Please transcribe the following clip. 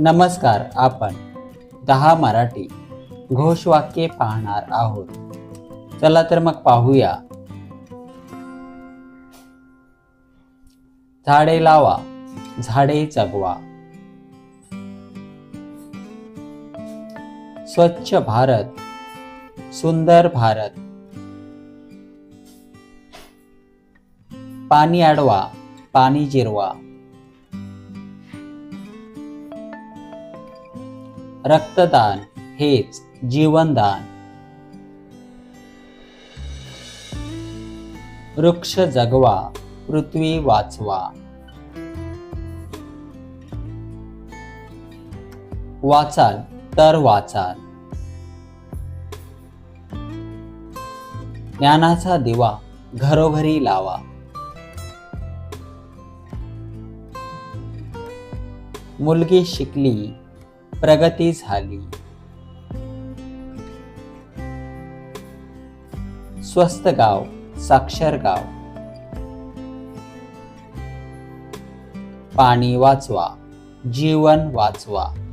नमस्कार आपण दहा मराठी घोषवाक्ये पाहणार आहोत. चला तर मग पाहूया. झाडे लावा झाडे जगवा. स्वच्छ भारत सुंदर भारत. पाणी अडवा पाणी जिरवा. रक्तदान हेच जीवनदान. वृक्ष जगवा पृथ्वी वाचवा. वाचाल तर वाचाल. ज्ञानाचा दिवा घरोघरी लावा. मुलगी शिकली प्रगती झाली. स्वस्त गाव साक्षर गाव. पाणी वाचवा जीवन वाचवा.